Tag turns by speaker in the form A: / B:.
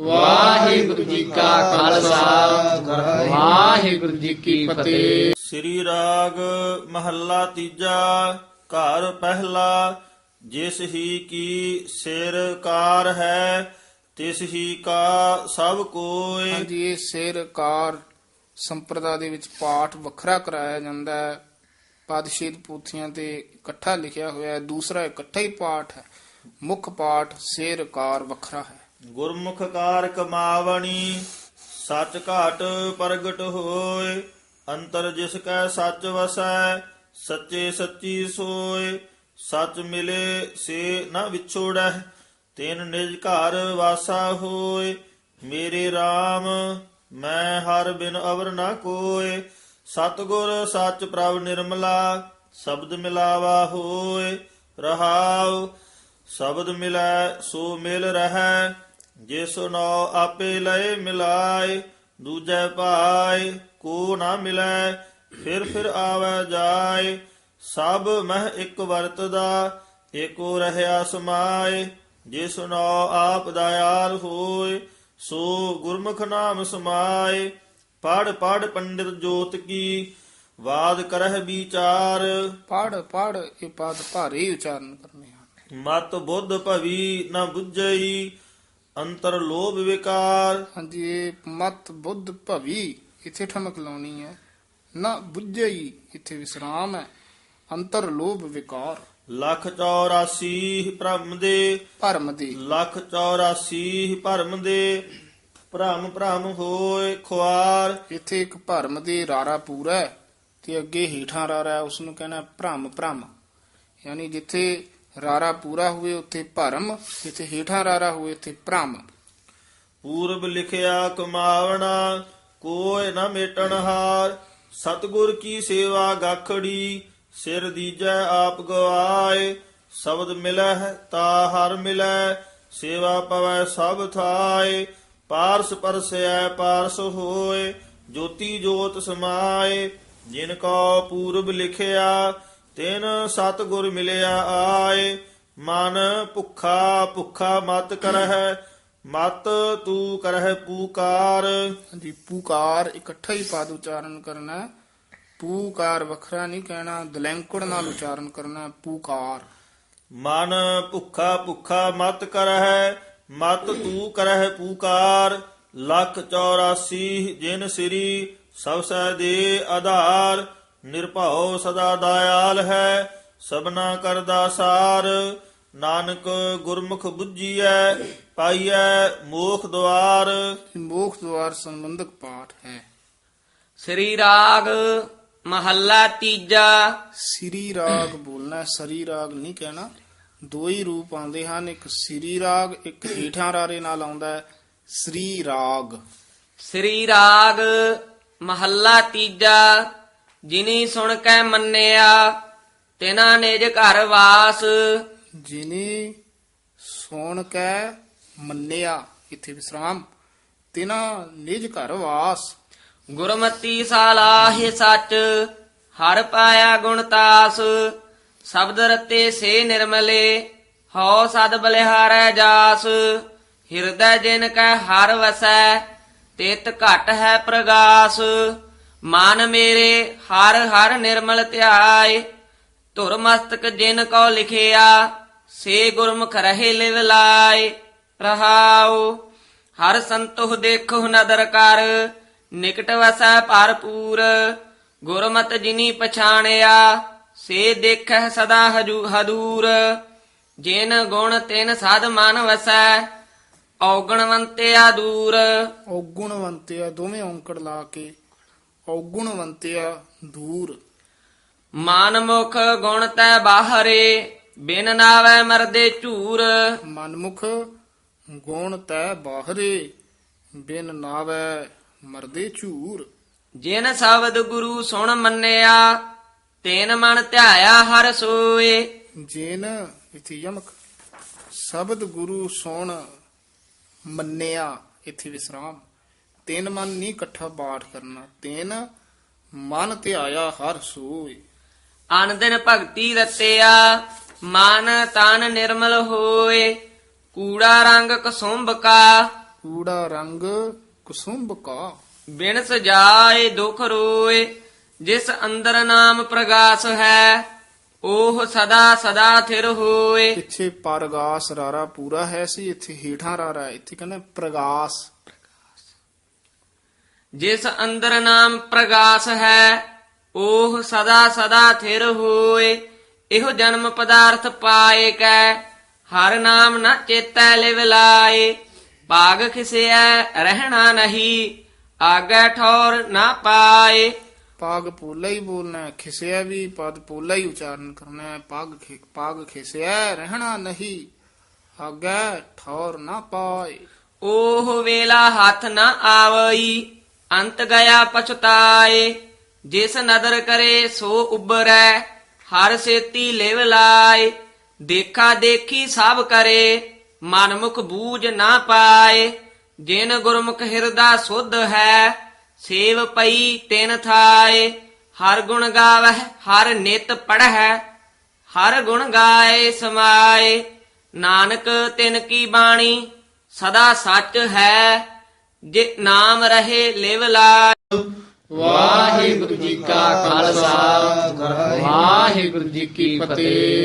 A: ਵਾਹਿਗੁਰੂ ਜੀ ਕਾ ਖਾਲਸਾ। ਵਾਹਿਗੁਰੂ ਜੀ ਕੀ ਫਤਿਹ।
B: ਸ੍ਰੀ ਰਾਗ ਮਹੱਲਾ ਤੀਜਾ ਘਰ ਪਹਿਲਾ ਜਿਸ ਹੀ ਕੀ ਸਿਰ ਕਾਰ ਹੈ ਤਿਸ ਹੀ ਕਾ ਸਭ ਕੋਇ
C: ਹਾਂਜੀ ਇਹ ਸਿਰ ਕਾਰ ਸੰਪਰਦਾ ਦੇ ਵਿੱਚ ਪਾਠ ਵੱਖਰਾ ਕਰਾਇਆ ਜਾਂਦਾ ਹੈ। ਪਾਦਸ਼ੀਤ ਪੂਥੀਆਂ ਤੇ ਇਕੱਠਾ ਲਿਖਿਆ ਹੋਇਆ ਹੈ। ਦੂਸਰਾ ਇਕੱਠਾ ਹੀ ਪਾਠ ਹੈ। ਮੁੱਖ ਪਾਠ ਸਿਰ ਕਾਰ ਵੱਖਰਾ ਹੈ।
B: ਗੁਰਮੁਖ ਕਾਰ ਕਮਾਵਣੀ, ਸੱਚ ਘਾਟ ਪ੍ਰਗਟ ਹੋਏ, ਅੰਤਰ ਜਿਸ ਕੈ ਸੱਚ ਵਸੈ, ਸੱਚੇ ਸੱਚੀ ਸੋਏ, ਸੱਚ ਮਿਲੇ ਸੇ ਨ ਵਿਛੋੜੈ ਤਿਨ ਨਿਜ ਘਰ ਵਾਸਾ ਹੋਏ, ਮੇਰੇ RAM ਮੈਂ ਹਰ ਬਿਨ ਅਵਰ ਨਾ ਕੋਏ, ਸਤਗੁਰ ਸੱਚ ਪ੍ਰਭ ਨਿਰਮਲਾ, ਸ਼ਬਦ ਮਿਲਾਵਾ ਹੋਏ, ਰਹਾਉ, ਸ਼ਬਦ ਮਿਲੈ ਸੋ ਮਿਲ ਰਹੈ ਜਿਸ ਨੋ ਆਪੇ ਲਏ ਮਿਲਾਏ ਦੂਜੈ ਭਾਏ ਕੋ ਨਾ ਮਿਲੈ ਫਿਰ ਫਿਰ ਆਵੈ ਜਾਏ। ਸਭ ਮਹਿ ਇੱਕ ਵਰਤਦਾ ਏਕੋ ਰਹਿਆ ਸਮਾਏ। ਜਿਸ ਨੋ ਆਪ ਦਇਆਲ ਹੋਏ ਸੋ ਗੁਰਮੁਖ ਨਾਮ ਸਮਾਏ। ਪੜ ਪੜ ਪੰਡਿਤ ਜੋਤ ਕੀ ਵਾਦ ਕਰਹਿ ਵਿਚਾਰ।
C: ਪੜ ਪੜ ਇਹ ਪਾਦ ਭਾਰੇ ਉਚਾਰਨ ਕਰਨੇ ਹਨ
B: ਮਤ ਬੁੱਧ ਭਵੀ ਨ ਬੁੱਝਈ ਅੰਤਰ ਲੋਭ ਵਿਕਾਰ।
C: ਹਾਂਜੀ ਇਹ ਮਤ ਬੁੱਧ ਭਵੀ ਇੱਥੇ ਠਮਕ ਲਾਉਣੀ ਹੈ। ਨਾ ਬੁੱਝਈ ਇੱਥੇ ਵਿਸਰਾਮ ਹੈ। ਅੰਤਰ ਲੋਭ ਵਿਕਾਰ।
B: ਲੱਖ 84 ਭ੍ਰਮ ਦੇ।
C: ਭਰਮ ਦੀ।
B: ਲੱਖ 84 ਭਰਮ ਦੇ। ਭ੍ਰਮ ਭ੍ਰਮ ਹੋਏ ਖੁਆਰ।
C: ਇੱਥੇ ਇੱਕ ਭਰਮ ਦੀ ਰਾਰਾ ਪੂਰਾ ਹੈ ਤੇ ਅੱਗੇ ਹੀਠਾਂ ਰਾਰਾ ਉਸ ਨੂੰ ਕਹਿੰਦਾ ਭ੍ਰਮ ਭ੍ਰਮ। ਯਾਨੀ ਜਿੱਥੇ ਰਾਰਾ ਪੂਰਾ ਹੋਵੇ ਉੱਥੇ ਭਰਮ, ਜਿੱਥੇ ਹੀਠਾਂ ਰਾਰਾ ਹੋਵੇ ਉੱਥੇ ਭ੍ਰਮ।
B: ਪੂਰਬ ਲਿਖਿਆ, ਕਮਾਵਣਾ, ਕੋਇ ਨ ਮੇਟਣ ਹਾਰ। ਸਤਗੁਰ ਕੀ ਸੇਵਾ ਗਾਖੜੀ, ਸਿਰ ਦੀਜੈ ਆਪ ਗਵਾਏ। ਸ਼ਬਦ ਮਿਲੈ ਤਾ ਹਰ ਮਿਲੈ ਸੇਵਾ ਪਵੈ ਸਭ ਥਾਏ। ਪਾਰਸ ਪਰਸੈ, ਪਾਰਸ ਹੋਏ, ਜੋਤੀ ਜੋਤ ਸਮਾਏ। ਜਿਨ ਕੋ ਪੂਰਬ ਲਿਖਿਆ ਤਿਨ ਸਤਗੁਰ ਮਿਲਿਆ ਆਏ ਮਨ ਭੁੱਖਾ ਭੁੱਖਾ ਮਤ ਕਰਹਿ ਮਤ ਤੂ ਕਰਹਿ ਪੂਕਾਰ।
C: ਹਾਂਜੀ ਪੂਕਾਰ ਇਕੱਠਾ ਹੀ ਪਦ ਉਚਾਰਨ ਕਰਨਾ। ਪੂਕਾਰ ਵੱਖਰਾ ਨਹੀਂ ਕਹਿਣਾ ਦਲੈਂਕੜ ਨਾਲ ਉਚਾਰਨ ਕਰਨਾ ਪੂਕਾਰ।
B: ਮਨ ਭੁੱਖਾ ਭੁੱਖਾ ਮਤ ਕਰਹਿ ਮਤ ਤੂ ਕਰਹਿ ਪੂਕਾਰ। ਲੱਖ 84 ਜਿਨ ਸ੍ਰੀ ਸਭ ਸੈ ਦੇ ਆਧਾਰ। ਨਿਰਭਉ ਸਦਾ ਦਇਆਲ ਹੈ ਸਭਨਾ ਕਰਦਾ ਸਾਰ। ਨਾਨਕ ਗੁਰਮੁਖ ਬੁੱਝੀਐ ਪਾਈਐ ਮੋਖ ਦੁਆਰ।
C: ਮੋਖ ਦੁਆਰ ਸੰਬੰਧਕ ਪਾਠ ਹੈ।
A: ਸ੍ਰੀ ਰਾਗ ਮਹੱਲਾ ਤੀਜਾ।
C: ਸ੍ਰੀ ਰਾਗ ਬੋਲਣਾ ਹੈ, ਸਰੀ ਰਾਗ ਨਹੀਂ ਕਹਿਣਾ। ਦੋ ਹੀ ਰੂਪ ਆਉਂਦੇ ਹਨ ਇੱਕ ਸ੍ਰੀ ਰਾਗ ਇੱਕ ਹੀਠਾਂ ਰਾਰੇ ਨਾਲ ਆਉਂਦਾ ਹੈ ਸ੍ਰੀ ਰਾਗ।
A: ਸ੍ਰੀ ਰਾਗ ਮਹੱਲਾ ਤੀਜਾ। ਜਿਨੀ ਸੁਣ ਕੇ ਮੰਨਿਆ ਤਿਨਾ ਨਿਜ ਘਰ ਵਾਸ।
C: ਜਿਨੇ ਸੁਣ ਕੇ ਮੰਨਿਆ ਇੱਥੇ ਵਿਸਰਾਮ ਤਿਨਾ ਨਿਜ ਘਰ ਵਾਸ।
A: ਗੁਰਮਤੀ ਸਾਲਾਹਿ ਸੱਚ ਹਰ ਪਾਇਆ ਗੁਣ ਤਾਸ। ਸ਼ਬਦ ਰਤੇ ਸੇ ਨਿਰਮਲੇ ਹਉ ਸਦ ਬਲਿਹਾਰੈ ਜਾਸ। ਹਿਰਦੈ ਜਿਨ ਕੈ ਹਰ ਵਸੈ ਤਿਤ ਘਟ ਹੈ ਪ੍ਰਗਾਸ। ਮਨ ਮੇਰੇ, ਹਰ ਹਰ ਨਿਰਮਲ ਧਿਆਏ, ਧੁਰ ਮਸਤਕ ਜਿਨ ਕੋ ਲਿਖਿਆ, ਸੇ ਗੁਰਮੁਖ ਰਹੇ ਲਿਵ ਲਾਏ, ਰਹਾਉ। ਹਰ ਸੰਤੋਖ ਦੇਖੋ ਨਦਰ ਕਰ, ਨਿਕਟ ਵਸੈ ਭਰਪੂਰ, ਗੁਰਮਤ ਜਿਨੀ ਪਛਾਣਿਆ, ਸੇ ਦੇਖੈ ਸਦਾ ਹਜੂ ਹਦੂਰ। ਜਿਨ ਗੁਣ ਤਿਨ ਸਾਧ ਮਨ ਵਸੈ, ਔਗਣਵੰਤਿਆ ਦੂਰ।
C: ਔਗੁਣਵੰਤਿਆ ਦੋਵੇਂ ਔਂਕੜ ਲਾ ਕੇ ਔਗੁਣਵੰਤਿਆ ਦੂਰ।
A: ਮਨ ਮੁਖ ਗੁਣ ਤੈ ਬਾਹਰੇ ਬਿਨ ਨਾਵੈ ਮਰਦੇ ਝੂਰ।
C: ਮਨਮੁਖ ਗੁਣ ਤੈ ਬਾਹਰੇ ਬਿਨ ਨਾਵੈ ਮਰਦੇ ਝੂਰ।
A: ਜਿਨ ਸ਼ਬਦ ਗੁਰੂ ਸੁਣ ਮੰਨਿਆ ਤੈਨ ਮਨ ਧਿਆਇਆ ਹਰ ਸੋਏ।
C: ਜਿਨ ਇਥੇ ਯਮਕ ਸ਼ਬਦ ਗੁਰੂ ਸੁਣ ਮੰਨਿਆ ਇਥੇ ਵਿਸਰਾਮ। ਤਿੰਨ ਮਨ ਨਹੀਂ ਇਕੱਠਾ ਬਾਠ ਕਰਨਾ ਤਿੰਨ ਮਨ ਤੇ ਆਇਆ ਹਰ ਸੋਏ
A: ਅਨ ਦਿਨ ਭਗਤੀ ਰਤਿਆ ਮਨ ਤਨ ਨਿਰਮਲ ਹੋਏ ਊੜਾ ਰੰਗ ਕਸੁੰਭ ਕਾ।
C: ਊੜਾ ਰੰਗ ਕੁਸੁੰਭ ਕਾ।
A: ਬਿਨ ਸਜਾਏ ਦੁਖ ਰੋਏ ਜਿਸ ਅੰਦਰ ਨਾਮ ਪ੍ਰਗਾਸ ਹੈ ਉਹ ਸਦਾ ਸਦਾ ਥਿਰ ਹੋਏ।
C: ਪਿੱਛੇ ਪਰਗਾਸ ਰਾਰਾ ਪੂਰਾ ਹੈ ਸੀ ਇੱਥੇ ਹੀਠਾਂ ਰਾਰਾ ਹੈ। ਇੱਥੇ ਕਹਿੰਦੇ ਪ੍ਰਗਾਸ।
A: ਜਿਸ ਅੰਦਰ ਨਾਮ ਪ੍ਰਗਾਸ ਹੈ ਉਹ ਸਦਾ ਸਦਾ ਥਿਰ ਹੋਏ ਇਹੋ ਜਨਮ ਪਦਾਰਥ ਪਾਏ ਕੈ ਹਰ ਨਾਮ ਨਾ ਚੇਤੈ ਲਿਵ ਲਾਏ। ਭਾਗ ਖਿਸਿਐ ਰਹਿਣਾ ਨਹੀਂ ਆਗੇ ਠੌਰ ਨਾ ਪਾਏ।
C: ਪਾਗ ਪੋਲਾ ਹੀ ਬੋਲਣਾ ਹੈ, ਖਿਸਿਆ ਵੀ ਪਦ ਪੋਲਾ ਹੀ ਉਚਾਰਨ ਕਰਨਾ ਹੈ। ਪਾਗ ਖਿ- ਪਾਗ ਖਿਸਿਆ ਰਹਿਣਾ ਨਹੀਂ ਆਗੇ ਠੌਰ ਨਾ ਪਾਏ।
A: ਉਹ ਵੇਲਾ ਹੱਥ ਨਾ ਆਵਈ ਅੰਤ ਗਿਆ ਪਛਤਾਏ, ਜਿਸ ਨਦਰ ਕਰੇ ਸੋ ਉਬਰੈ ਹਰ ਸੇਤੀ ਲੇਵ ਲਾਏ, ਦੇਖਾ ਦੇਖੀ ਸਭ ਕਰੇ, ਮਨਮੁਖ ਬੂਝ ਨਾ ਪਾਏ, ਜਿਨ ਗੁਰਮੁਖ ਹਿਰਦਾ ਸੁਧ ਹੈ, ਸੇਵ ਪਈ ਤਿਨ ਥਾਏ, ਹਰ ਗੁਣ ਗਾਵਹਿ, ਹਰ ਨਿਤ ਪੜ੍ਹੈ, ਹਰ ਗੁਣ ਗਾਏ ਸਮਾਏ, ਨਾਨਕ ਤਿਨ ਕੀ ਬਾਣੀ, ਸਦਾ ਸੱਚ ਹੈ। ਜੇ ਨਾਮ ਰਹੇ ਲਿਵ ਲਾ
C: ਵਾਹਿਗੁਰੂ ਜੀ ਕਾ ਖਾਲਸਾ। ਵਾਹਿਗੁਰੂ ਜੀ ਕੀ ਫਤਿਹ।